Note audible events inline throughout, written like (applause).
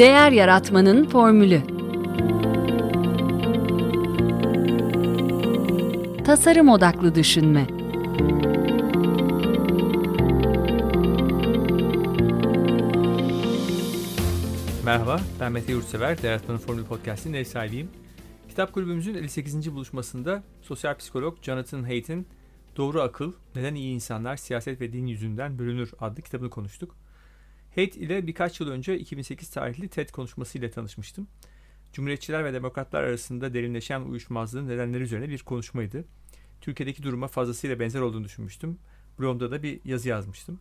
Değer yaratmanın formülü. Tasarım odaklı düşünme. Merhaba, ben Mete Yurtsever, Değer Yaratmanın Formülü Podcast'in ev sahibiyim. Kitap kulübümüzün 58. buluşmasında sosyal psikolog Jonathan Haidt'in Doğru Akıl, Neden İyi İnsanlar Siyaset ve Din Yüzünden Bölünür adlı kitabını konuştuk. Haidt ile birkaç yıl önce 2008 tarihli TED konuşması ile tanışmıştım. Cumhuriyetçiler ve demokratlar arasında derinleşen uyuşmazlığın nedenleri üzerine bir konuşmaydı. Türkiye'deki duruma fazlasıyla benzer olduğunu düşünmüştüm. Blogumda da bir yazı yazmıştım.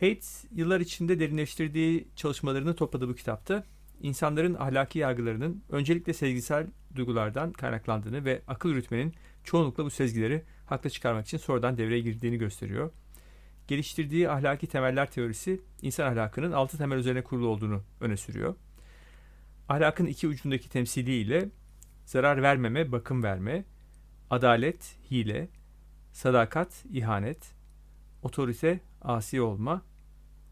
Haidt yıllar içinde derinleştirdiği çalışmalarını topladığı bu kitapta insanların ahlaki yargılarının öncelikle sezgisel duygulardan kaynaklandığını ve akıl yürütmenin çoğunlukla bu sezgileri haklı çıkarmak için sonradan devreye girdiğini gösteriyor. Geliştirdiği ahlaki temeller teorisi insan ahlakının altı temel üzerine kurulu olduğunu öne sürüyor. Ahlakın iki ucundaki temsiliyle zarar vermeme, bakım verme, adalet, hile, sadakat, ihanet, otorite, asi olma,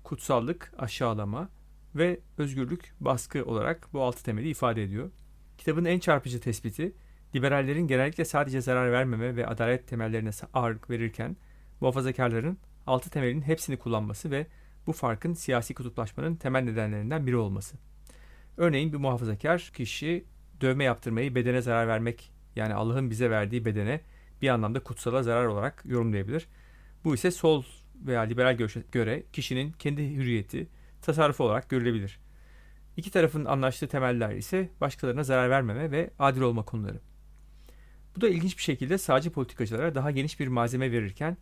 kutsallık, aşağılama ve özgürlük, baskı olarak bu altı temeli ifade ediyor. Kitabın en çarpıcı tespiti, liberallerin genellikle sadece zarar vermeme ve adalet temellerine ağırlık verirken, muhafazakarların altı temelin hepsini kullanması ve bu farkın siyasi kutuplaşmanın temel nedenlerinden biri olması. Örneğin bir muhafazakar kişi dövme yaptırmayı bedene zarar vermek yani Allah'ın bize verdiği bedene bir anlamda kutsala zarar olarak yorumlayabilir. Bu ise sol veya liberal görüşe göre kişinin kendi hürriyeti, tasarrufu olarak görülebilir. İki tarafın anlaştığı temeller ise başkalarına zarar vermeme ve adil olma konuları. Bu da ilginç bir şekilde sağcı politikacılara daha geniş bir malzeme verirken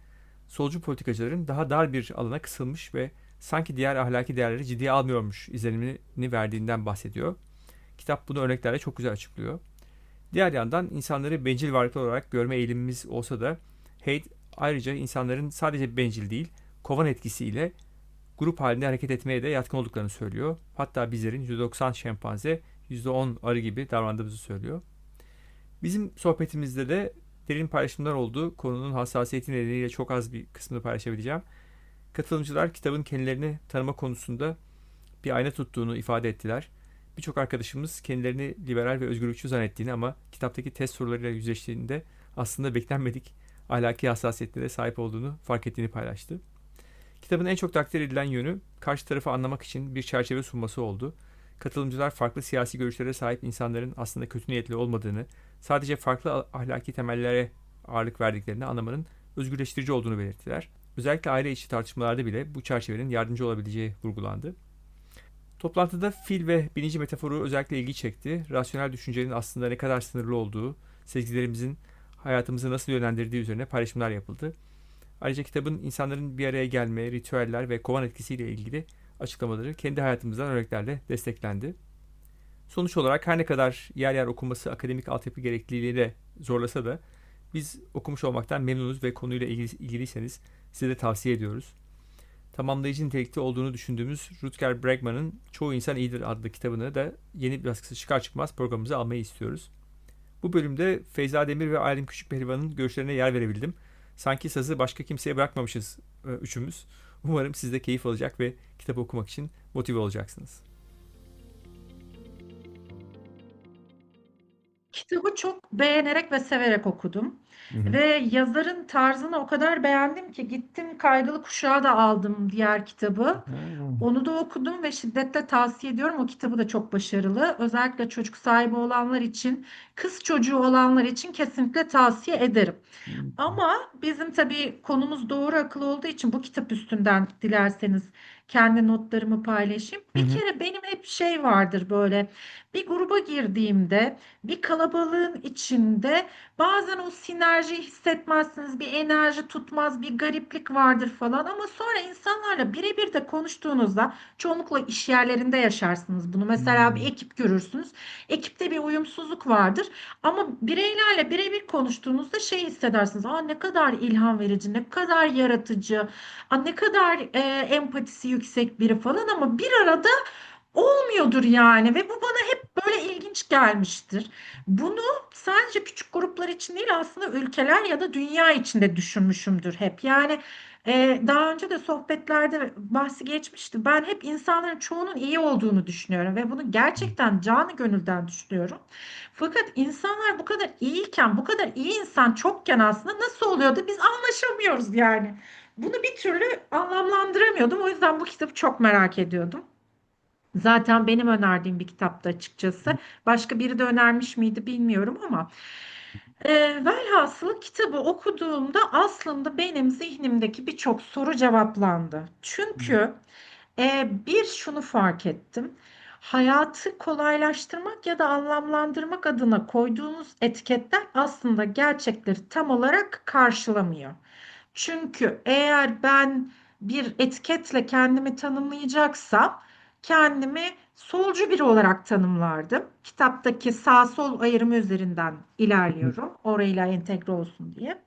solcu politikacıların daha dar bir alana kısılmış ve sanki diğer ahlaki değerleri ciddiye almıyormuş izlenimini verdiğinden bahsediyor. Kitap bunu örneklerle çok güzel açıklıyor. Diğer yandan insanları bencil varlıklar olarak görme eğilimimiz olsa da Haidt ayrıca insanların sadece bencil değil, kovan etkisiyle grup halinde hareket etmeye de yatkın olduklarını söylüyor. Hatta bizlerin %90 şempanze, %10 arı gibi davrandığımızı söylüyor. Bizim sohbetimizde de derin paylaşımlar oldu. Konunun hassasiyeti nedeniyle çok az bir kısmını paylaşabileceğim. Katılımcılar kitabın kendilerini tanıma konusunda bir ayna tuttuğunu ifade ettiler. Birçok arkadaşımız kendilerini liberal ve özgürlükçü zannettiğini ama kitaptaki test sorularıyla yüzleştiğinde aslında beklenmedik ahlaki hassasiyetlere sahip olduğunu fark ettiğini paylaştı. Kitabın en çok takdir edilen yönü karşı tarafı anlamak için bir çerçeve sunması oldu. Katılımcılar farklı siyasi görüşlere sahip insanların aslında kötü niyetli olmadığını, sadece farklı ahlaki temellere ağırlık verdiklerini anlamanın özgürleştirici olduğunu belirttiler. Özellikle aile içi tartışmalarda bile bu çerçevenin yardımcı olabileceği vurgulandı. Toplantıda fil ve binici metaforu özellikle ilgi çekti. Rasyonel düşüncenin aslında ne kadar sınırlı olduğu, sezgilerimizin hayatımızı nasıl yönlendirdiği üzerine paylaşımlar yapıldı. Ayrıca kitabın insanların bir araya gelme, ritüeller ve kovan etkisiyle ilgili açıklamaları kendi hayatımızdan örneklerle desteklendi. Sonuç olarak her ne kadar yer yer okunması akademik altyapı gerekliliğiyle zorlasa da biz okumuş olmaktan memnunuz ve konuyla ilgili, ilgiliyseniz size de tavsiye ediyoruz. Tamamlayıcı nitelikte olduğunu düşündüğümüz Rutger Bregman'ın Çoğu İnsan İyidir adlı kitabını da yeni bir baskısı çıkar çıkmaz programımıza almayı istiyoruz. Bu bölümde Feyza Demir ve Aylin Küçükpehlivan'ın görüşlerine yer verebildim. Sanki sazı başka kimseye bırakmamışız e, üçümüz. Umarım siz de keyif alacak ve kitap okumak için motive olacaksınız. Kitabı çok beğenerek ve severek okudum. Hı hı. Ve yazarın tarzını o kadar beğendim ki gittim Kaygılı Kuşağı da aldım diğer kitabı. Hı. Onu da okudum ve şiddetle tavsiye ediyorum. O kitabı da çok başarılı. Özellikle çocuk sahibi olanlar için, kız çocuğu olanlar için kesinlikle tavsiye ederim. Hı. Ama bizim tabii konumuz doğru akıl olduğu için bu kitap üstünden dilerseniz kendi notlarımı paylaşayım. Bir hı. kere benim hep şey vardır böyle bir gruba girdiğimde bir kalabalığın içinde bazen o sinerjiyi hissetmezsiniz. Bir enerji tutmaz, bir gariplik vardır falan ama sonra insanlarla birebir de konuştuğunuzda çoğunlukla iş yerlerinde yaşarsınız bunu. Mesela bir ekip görürsünüz. Ekipte bir uyumsuzluk vardır ama bireylerle birebir konuştuğunuzda şey hissedersiniz. Aa ne kadar ilham verici, ne kadar yaratıcı, aa, ne kadar e, empatisi yüksek biri falan ama bir arada olmuyordur yani ve bu bana hep böyle ilginç gelmiştir. Bunu sadece küçük gruplar için değil aslında ülkeler ya da dünya içinde düşünmüşümdür hep. Yani e, daha önce de sohbetlerde bahsi geçmişti. Ben hep insanların çoğunun iyi olduğunu düşünüyorum ve bunu gerçekten canı gönülden düşünüyorum. Fakat insanlar bu kadar iyiyken, bu kadar iyi insan çokken aslında nasıl oluyor da biz anlaşamıyoruz yani. Bunu bir türlü anlamlandıramıyordum. O yüzden bu kitabı çok merak ediyordum. Zaten benim önerdiğim bir kitaptı açıkçası. Başka biri de önermiş miydi bilmiyorum ama e, velhasılı kitabı okuduğumda aslında benim zihnimdeki birçok soru cevaplandı. Çünkü e, bir şunu fark ettim. Hayatı kolaylaştırmak ya da anlamlandırmak adına koyduğunuz etiketler aslında gerçekleri tam olarak karşılamıyor. Çünkü eğer ben bir etiketle kendimi tanımlayacaksam kendimi solcu biri olarak tanımlardım. Kitaptaki sağ sol ayrımı üzerinden ilerliyorum. Orayla entegre olsun diye.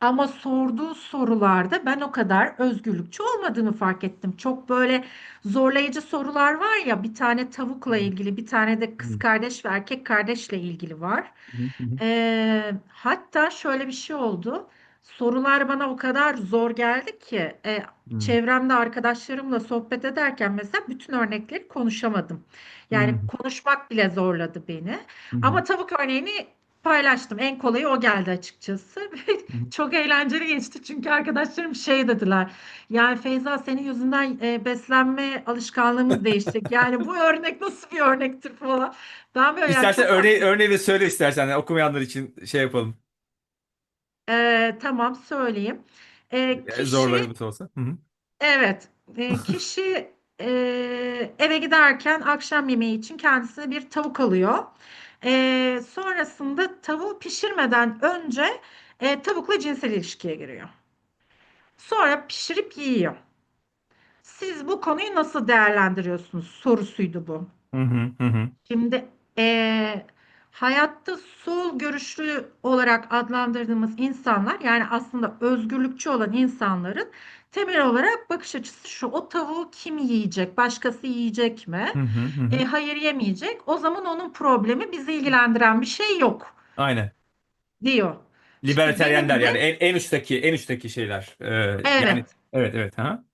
Ama sorduğu sorularda ben o kadar özgürlükçü olmadığını fark ettim. Çok böyle zorlayıcı sorular var ya, bir tane tavukla ilgili, bir tane de kız kardeş ve erkek kardeşle ilgili var. Ee, hatta şöyle bir şey oldu. Sorular bana o kadar zor geldi ki e, çevremde arkadaşlarımla sohbet ederken mesela bütün örnekleri konuşamadım. Yani konuşmak bile zorladı beni. Ama tavuk örneğini paylaştım. En kolayı o geldi açıkçası. (laughs) Çok eğlenceli geçti çünkü arkadaşlarım şey dediler. Yani Feyza senin yüzünden e, beslenme alışkanlığımız değişecek. Yani bu (laughs) örnek nasıl bir örnektir falan. Ben böyle yani İstersen çok örneği, (laughs) örneği de söyle istersen yani okumayanlar için şey yapalım. Ee, tamam söyleyeyim. Ee, zorları kişi bu olsa. Hı hı. evet e, kişi e, eve giderken akşam yemeği için kendisine bir tavuk alıyor. Ee, sonrasında tavuğu pişirmeden önce e, tavukla cinsel ilişkiye giriyor. Sonra pişirip yiyor. Siz bu konuyu nasıl değerlendiriyorsunuz? Sorusuydu bu. Hı hı hı hı. Şimdi eee, hayatta sol görüşlü olarak adlandırdığımız insanlar yani aslında özgürlükçü olan insanların temel olarak bakış açısı şu. O tavuğu kim yiyecek? Başkası yiyecek mi? Hı hı hı. E, hayır yemeyecek. O zaman onun problemi bizi ilgilendiren bir şey yok Aynen. diyor. Şimdi Liberteryenler benim yani de en, en üstteki en üstteki şeyler. Ee, yani evet evet evet ha.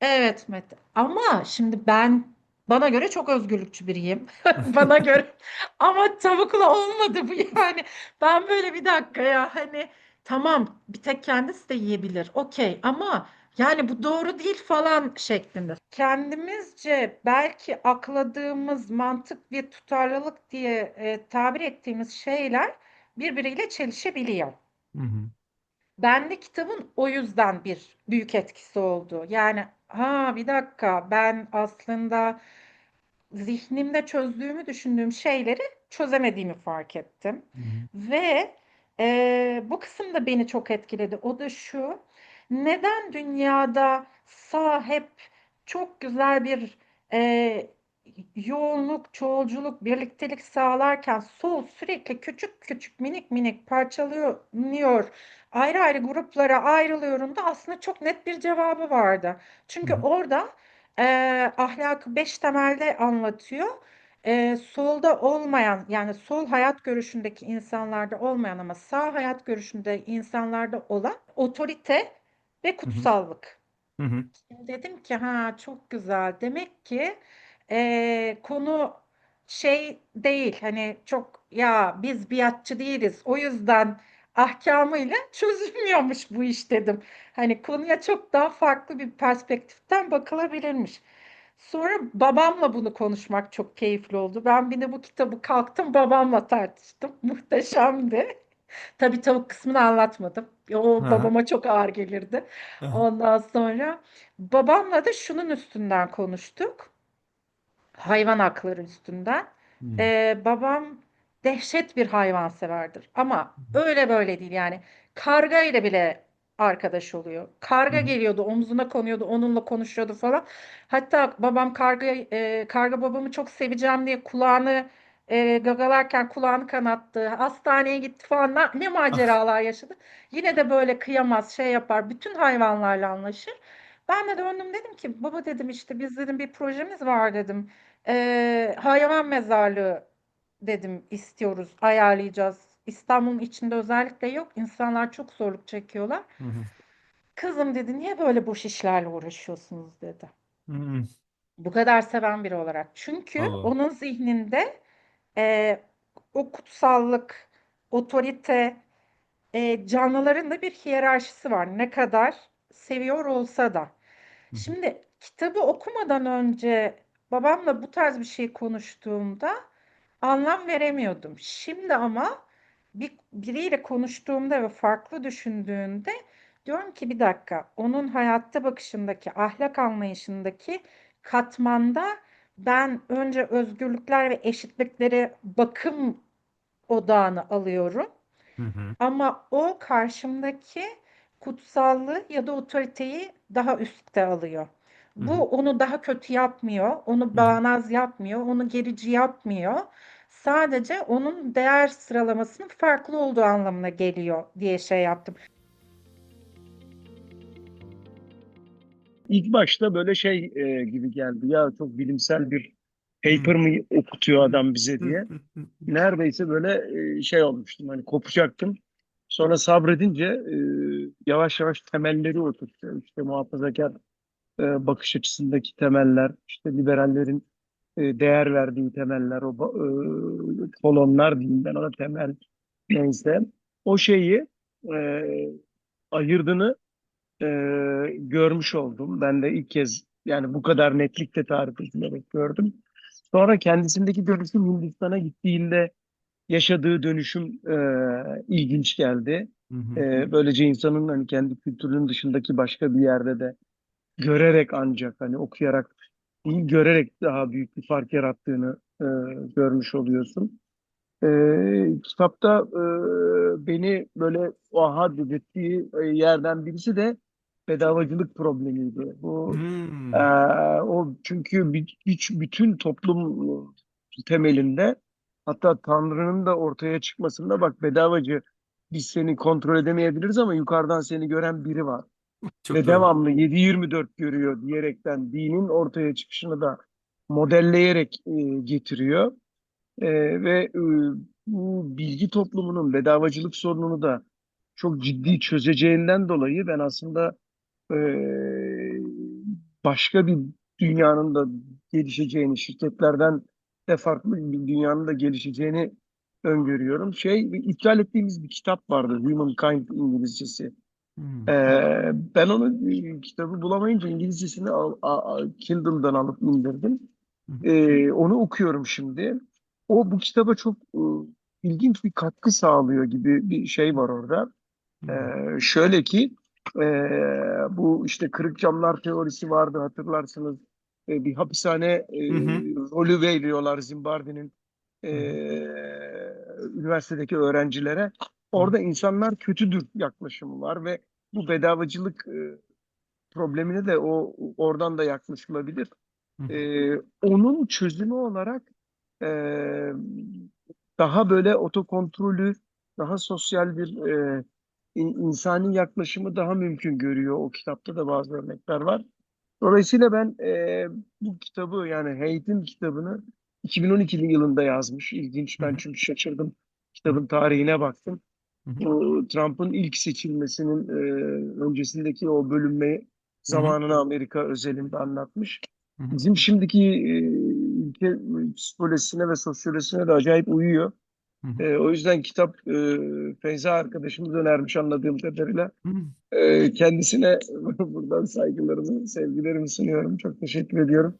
Evet Mete. Ama şimdi ben bana göre çok özgürlükçü biriyim. (laughs) Bana göre. Ama tavukla olmadı bu yani. Ben böyle bir dakika ya hani tamam bir tek kendisi de yiyebilir. Okey ama yani bu doğru değil falan şeklinde. Kendimizce belki akladığımız mantık ve tutarlılık diye e, tabir ettiğimiz şeyler birbiriyle çelişebiliyor. Hı hı. Bende kitabın o yüzden bir büyük etkisi oldu. Yani ha bir dakika ben aslında zihnimde çözdüğümü düşündüğüm şeyleri çözemediğimi fark ettim. Hı hı. Ve e, bu kısım da beni çok etkiledi. O da şu, neden dünyada sağ hep çok güzel bir e, yoğunluk, çoğulculuk, birliktelik sağlarken sol sürekli küçük küçük minik minik parçalanıyor, ayrı ayrı gruplara ayrılıyorum da aslında çok net bir cevabı vardı. Çünkü orada Eee, ahlakı beş temelde anlatıyor. Eee, solda olmayan yani sol hayat görüşündeki insanlarda olmayan ama sağ hayat görüşünde insanlarda olan otorite ve kutsallık. Hı hı. Şimdi dedim ki ha çok güzel. Demek ki eee, konu şey değil hani çok ya biz biatçı değiliz. O yüzden ahkamıyla (laughs) çözülmüyormuş bu iş dedim. Hani konuya çok daha farklı bir perspektiften bakılabilirmiş. Sonra babamla bunu konuşmak çok keyifli oldu. Ben bir de bu kitabı kalktım babamla tartıştım. (laughs) Muhteşemdi. Tabii tavuk kısmını anlatmadım. O Aha. babama çok ağır gelirdi. Aha. Ondan sonra babamla da şunun üstünden konuştuk. Hayvan hakları üstünden. Hı. Ee, babam dehşet bir hayvanseverdir. Ama öyle böyle değil yani. Karga ile bile arkadaş oluyor. Karga geliyordu, omzuna konuyordu, onunla konuşuyordu falan. Hatta babam karga, e, karga babamı çok seveceğim diye kulağını e, gagalarken kulağını kanattı. Hastaneye gitti falan. Ne, ne Ah. maceralar yaşadı. Yine de böyle kıyamaz, şey yapar. Bütün hayvanlarla anlaşır. Ben de döndüm dedim ki baba dedim işte biz dedim bir projemiz var dedim. Ee, hayvan mezarlığı dedim istiyoruz, ayarlayacağız. İstanbul'un içinde özellikle yok. İnsanlar çok zorluk çekiyorlar. Hı hı. Kızım dedi niye böyle boş işlerle uğraşıyorsunuz dedi. Hı. Bu kadar seven biri olarak. Çünkü Allah. onun zihninde e, o kutsallık, otorite, e, canlıların da bir hiyerarşisi var. Ne kadar seviyor olsa da. hı. Şimdi kitabı okumadan önce babamla bu tarz bir şey konuştuğumda anlam veremiyordum. Şimdi ama bir, biriyle konuştuğumda ve farklı düşündüğünde diyorum ki bir dakika onun hayatta bakışındaki, ahlak anlayışındaki katmanda ben önce özgürlükler ve eşitlikleri bakım odağını alıyorum. Hı hı. Ama o karşımdaki kutsallığı ya da otoriteyi daha üstte alıyor. Bu hı. onu daha kötü yapmıyor, onu bağnaz yapmıyor, onu gerici yapmıyor. Sadece onun değer sıralamasının farklı olduğu anlamına geliyor diye şey yaptım. İlk başta böyle şey e, gibi geldi. Ya çok bilimsel bir paper mı okutuyor adam bize diye. Hı hı. Neredeyse böyle e, şey olmuştum. Hani kopacaktım. Sonra sabredince e, yavaş yavaş temelleri oturtuyor. İşte muhafazakar e, bakış açısındaki temeller, işte liberallerin değer verdiği temeller, o e, kolonlar diyeyim ben ona temel neyse. O şeyi e, ayırdığını e, görmüş oldum. Ben de ilk kez yani bu kadar netlikte tarif edilerek gördüm. Sonra kendisindeki dönüşüm Hindistan'a gittiğinde yaşadığı dönüşüm e, ilginç geldi. Hı hı. E, böylece insanın hani kendi kültürünün dışındaki başka bir yerde de görerek ancak hani okuyarak görerek daha büyük bir fark yarattığını e, görmüş oluyorsun. E, kitapta e, beni böyle aha dedirttiği e, yerden birisi de bedavacılık problemiydi. Bu Hmm. e, o çünkü bütün toplum temelinde hatta Tanrı'nın da ortaya çıkmasında bak bedavacı biz seni kontrol edemeyebiliriz ama yukarıdan seni gören biri var Çok ve doğru. devamlı 7-24 görüyor diyerekten dinin ortaya çıkışını da modelleyerek e, getiriyor. E, ve e, bu bilgi toplumunun bedavacılık sorununu da çok ciddi çözeceğinden dolayı ben aslında e, başka bir dünyanın da gelişeceğini, şirketlerden de farklı bir dünyanın da gelişeceğini öngörüyorum. Şey, iptal ettiğimiz bir kitap vardı, Humankind İngilizcesi. Hmm. Ee, ben onu e, kitabı bulamayınca İngilizcesini al, a- a- Kindle'dan alıp indirdim. Ee, onu okuyorum şimdi. O bu kitaba çok e, ilginç bir katkı sağlıyor gibi bir şey var orada. Ee, şöyle ki e, bu işte kırık camlar teorisi vardı hatırlarsınız. E, bir hapishane e, Hı hı. rolü veriyorlar Zimbardi'nin e, üniversitedeki öğrencilere. Orada insanlar kötüdür yaklaşımı var ve bu bedavacılık e, problemine de o oradan da yaklaşılabilir. E, onun çözümü olarak e, daha böyle otokontrolü, daha sosyal bir e, in- insani yaklaşımı daha mümkün görüyor. O kitapta da bazı örnekler var. Dolayısıyla ben e, bu kitabı yani Haid'in kitabını 2012 yılında yazmış. İlginç. Ben çünkü şaşırdım. Kitabın tarihine baktım. Trump'ın ilk seçilmesinin e, öncesindeki o bölünme zamanını Amerika özelinde anlatmış. Bizim şimdiki e, ülke psikolojisine ve sosyolojisine de acayip uyuyor. E, o yüzden kitap e, Feyza arkadaşımız önermiş anladığım kadarıyla. E, kendisine (laughs) buradan saygılarımı, sevgilerimi sunuyorum. Çok teşekkür ediyorum.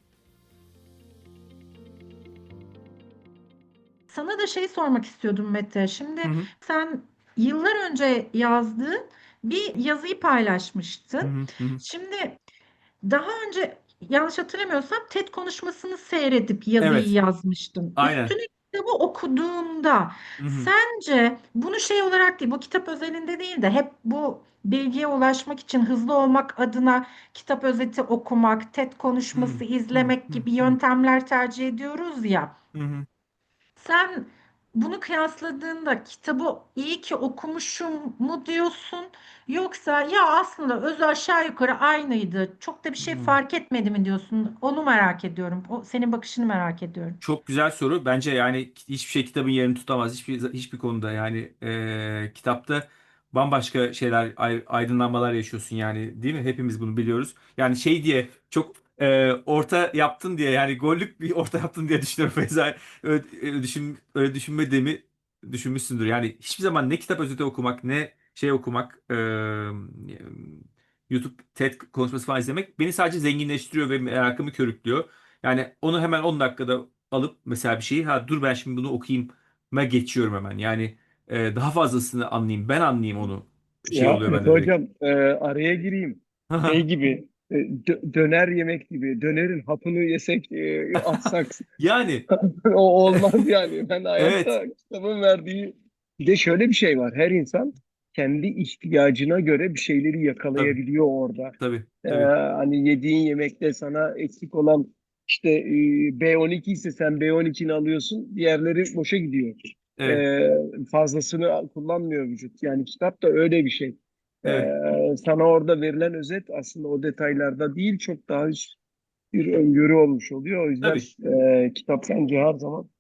Sana da şey sormak istiyordum Mete. Şimdi Hı hı. sen yıllar önce yazdığın bir yazıyı paylaşmıştın. Hı hı. Şimdi daha önce yanlış hatırlamıyorsam TED konuşmasını seyredip yazıyı Evet. yazmıştın. Aynen. Üstüne kitabı okuduğunda sence bunu şey olarak değil, bu kitap özelinde değil de hep bu bilgiye ulaşmak için hızlı olmak adına kitap özeti okumak, TED konuşması izlemek gibi yöntemler tercih ediyoruz ya. Sen bunu kıyasladığında kitabı iyi ki okumuşum mu diyorsun? Yoksa ya aslında özü aşağı yukarı aynıydı. Çok da bir şey Hmm. fark etmedi mi diyorsun? Onu merak ediyorum. O, senin bakışını merak ediyorum. Çok güzel soru. Bence yani hiçbir şey kitabın yerini tutamaz. Hiçbir hiçbir konuda yani e, kitapta bambaşka şeyler, ay- aydınlanmalar yaşıyorsun yani değil mi? Hepimiz bunu biliyoruz. Yani şey diye çok e, orta yaptın diye yani gollük bir (laughs) orta yaptın diye düşünüyorum Feyza. Öyle, öyle düşün, öyle düşünmediğimi düşünmüşsündür. Yani hiçbir zaman ne kitap özeti okumak ne şey okumak e, YouTube TED konuşması falan izlemek beni sadece zenginleştiriyor ve merakımı körüklüyor. Yani onu hemen 10 dakikada alıp mesela bir şeyi ha dur ben şimdi bunu okuyayım'a geçiyorum hemen. Yani e, daha fazlasını anlayayım. Ben anlayayım onu. Şey Ya oluyor Mete bende direkt. hocam e, araya gireyim. (laughs) Şey gibi dö- döner yemek gibi dönerin hapını yesek e, atsak (laughs) Yani (laughs) o olmaz yani. Ben evet kitabın verdiği bir de şöyle bir şey var. Her insan kendi ihtiyacına göre bir şeyleri tabii yakalayabiliyor orada. tabii Ee, tabii. hani yediğin yemekte sana eksik olan işte e, B12 ise sen B12'ni alıyorsun, diğerleri boşa gidiyor. Evet Ee, fazlasını kullanmıyor vücut. Yani kitap da öyle bir şey. Evet Ee, sana orada verilen özet aslında o detaylarda değil, çok daha üst bir öngörü olmuş oluyor. O yüzden tabii. e, kitap bence her zaman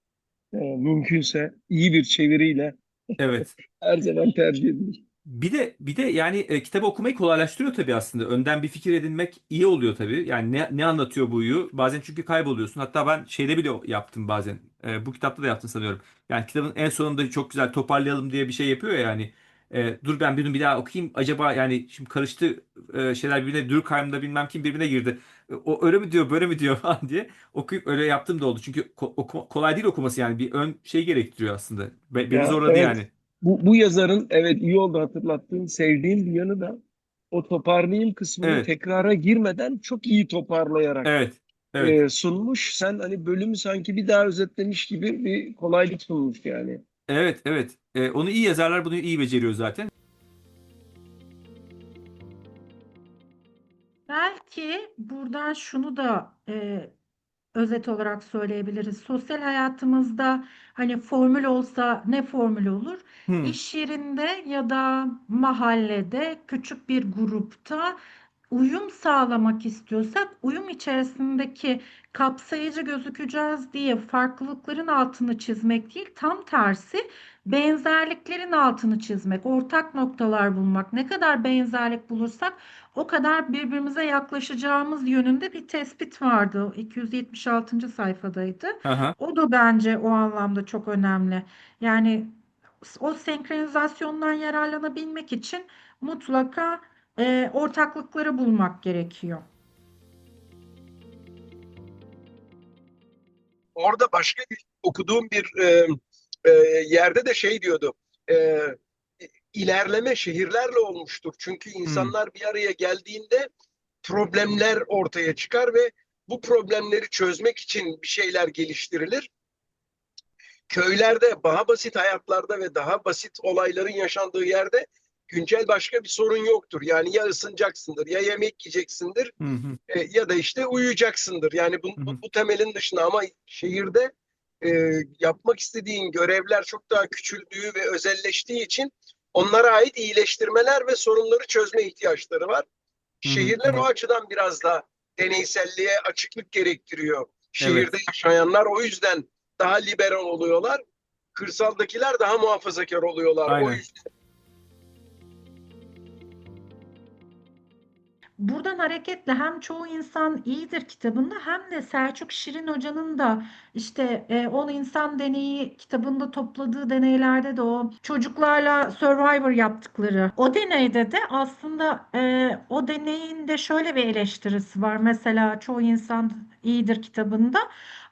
e, mümkünse iyi bir çeviriyle Evet. (laughs) her zaman tercih edilir. Bir de bir de yani e, kitabı okumayı kolaylaştırıyor tabii aslında. Önden bir fikir edinmek iyi oluyor tabii. Yani ne ne anlatıyor bu huyu? Bazen çünkü kayboluyorsun. Hatta ben şeyde bile yaptım bazen. E, bu kitapta da yaptım sanıyorum. Yani kitabın en sonunda çok güzel toparlayalım diye bir şey yapıyor ya yani. E, dur ben bunu bir daha okuyayım. Acaba yani şimdi karıştı e, şeyler birbirine Durkheim'da bilmem kim birbirine girdi. E, O öyle mi diyor, böyle mi diyor (laughs) falan diye okuyup öyle yaptım da oldu. Çünkü ko- oku- kolay değil okuması yani bir ön şey gerektiriyor aslında. Be- beni Ya zorladı evet, yani. bu, bu yazarın evet iyi oldu hatırlattığın, sevdiğim bir yanı da o toparlayayım kısmını Evet. tekrara girmeden çok iyi toparlayarak Evet. Evet. e, sunmuş. Sen hani bölümü sanki bir daha özetlemiş gibi bir kolaylık sunmuş yani. Evet, evet. Ee, onu iyi yazarlar bunu iyi beceriyor zaten. Belki buradan şunu da e, özet olarak söyleyebiliriz. Sosyal hayatımızda hani formül olsa ne formül olur? Hmm. İş yerinde ya da mahallede küçük bir grupta uyum sağlamak istiyorsak uyum içerisindeki kapsayıcı gözükeceğiz diye farklılıkların altını çizmek değil, tam tersi benzerliklerin altını çizmek, ortak noktalar bulmak. Ne kadar benzerlik bulursak o kadar birbirimize yaklaşacağımız yönünde bir tespit vardı. O 276. sayfadaydı. Aha. O da bence o anlamda çok önemli. Yani o senkronizasyondan yararlanabilmek için mutlaka e, ortaklıkları bulmak gerekiyor. orada başka bir okuduğum bir e, e, yerde de şey diyordu. E, ilerleme şehirlerle olmuştur. Çünkü insanlar bir araya geldiğinde problemler ortaya çıkar ve bu problemleri çözmek için bir şeyler geliştirilir. Köylerde daha basit hayatlarda ve daha basit olayların yaşandığı yerde güncel başka bir sorun yoktur. Yani ya ısınacaksındır ya yemek yiyeceksindir Hı hı. e, ya da işte uyuyacaksındır. Yani bu, bu, bu temelin dışında ama şehirde e, yapmak istediğin görevler çok daha küçüldüğü ve özelleştiği için onlara ait iyileştirmeler ve sorunları çözme ihtiyaçları var. Şehirler Hı hı. o açıdan biraz da deneyselliğe açıklık gerektiriyor. Şehirde Evet. yaşayanlar o yüzden daha liberal oluyorlar. Kırsaldakiler daha muhafazakar oluyorlar. O Aynen. yüzden Buradan hareketle hem çoğu insan iyidir kitabında hem de Selçuk Şirin Hoca'nın da işte e, 10 insan deneyi kitabında topladığı deneylerde de o çocuklarla Survivor yaptıkları o deneyde de aslında e, o deneyin de şöyle bir eleştirisi var. Mesela çoğu insan iyidir kitabında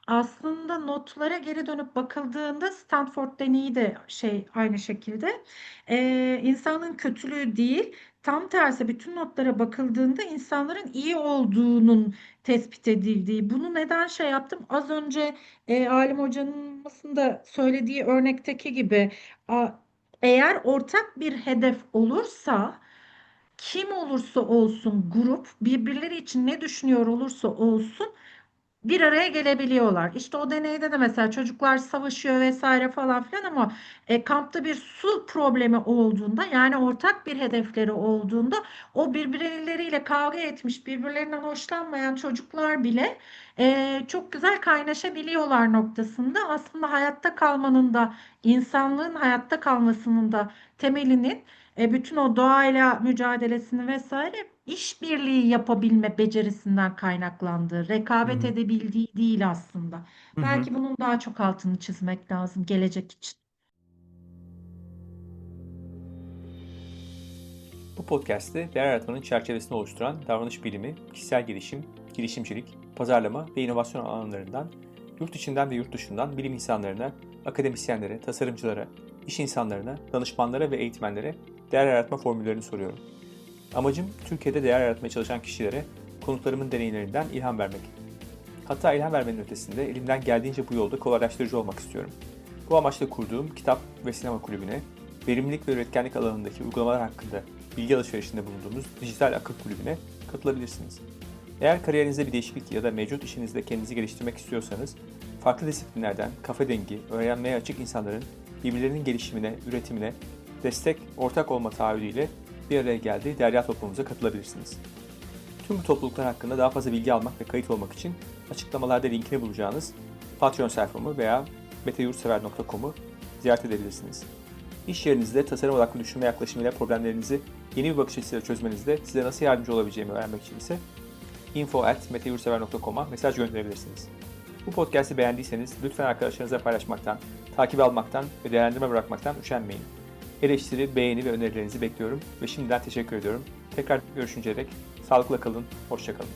aslında notlara geri dönüp bakıldığında Stanford deneyi de şey aynı şekilde e, insanın kötülüğü değil Tam tersi bütün notlara bakıldığında insanların iyi olduğunun tespit edildiği. Bunu neden şey yaptım? Az önce e, Alim Hoca'nın da söylediği örnekteki gibi a, eğer ortak bir hedef olursa kim olursa olsun grup birbirleri için ne düşünüyor olursa olsun bir araya gelebiliyorlar. İşte o deneyde de mesela çocuklar savaşıyor vesaire falan filan ama e, kampta bir su problemi olduğunda yani ortak bir hedefleri olduğunda o birbirleriyle kavga etmiş, birbirlerinden hoşlanmayan çocuklar bile e, çok güzel kaynaşabiliyorlar noktasında. Aslında hayatta kalmanın da insanlığın hayatta kalmasının da temelinin e, bütün o doğayla mücadelesini vesaire işbirliği yapabilme becerisinden kaynaklandığı, rekabet Hı hı. edebildiği değil aslında. Hı hı. Belki bunun daha çok altını çizmek lazım gelecek için. Bu podcast'te değer yaratmanın çerçevesini oluşturan davranış bilimi, kişisel gelişim, girişimcilik, pazarlama ve inovasyon alanlarından yurt içinden ve yurt dışından bilim insanlarına, akademisyenlere, tasarımcılara, iş insanlarına, danışmanlara ve eğitmenlere değer yaratma formüllerini soruyorum. Amacım Türkiye'de değer yaratmaya çalışan kişilere konuklarımın deneyimlerinden ilham vermek. Hatta ilham vermenin ötesinde elimden geldiğince bu yolda kolaylaştırıcı olmak istiyorum. Bu amaçla kurduğum kitap ve sinema kulübüne, verimlilik ve üretkenlik alanındaki uygulamalar hakkında bilgi alışverişinde bulunduğumuz dijital akıl kulübüne katılabilirsiniz. Eğer kariyerinizde bir değişiklik ya da mevcut işinizde kendinizi geliştirmek istiyorsanız, farklı disiplinlerden kafa dengi, öğrenmeye açık insanların birbirlerinin gelişimine, üretimine destek, ortak olma taahhüdüyle bir araya geldiği derya toplumumuza katılabilirsiniz. Tüm bu topluluklar hakkında daha fazla bilgi almak ve kayıt olmak için açıklamalarda linkini bulacağınız Patreon sayfamı veya meteyurtsever.com'u ziyaret edebilirsiniz. İş yerinizde tasarım odaklı düşünme yaklaşımıyla problemlerinizi yeni bir bakış açısıyla çözmenizde size nasıl yardımcı olabileceğimi öğrenmek için ise info.meteyurtsever.com'a mesaj gönderebilirsiniz. Bu podcast'i beğendiyseniz lütfen arkadaşlarınızla paylaşmaktan, takip almaktan ve değerlendirme bırakmaktan üşenmeyin. Eleştiri, beğeni ve önerilerinizi bekliyorum ve şimdiden teşekkür ediyorum. Tekrar görüşünceye dek sağlıkla kalın, hoşçakalın.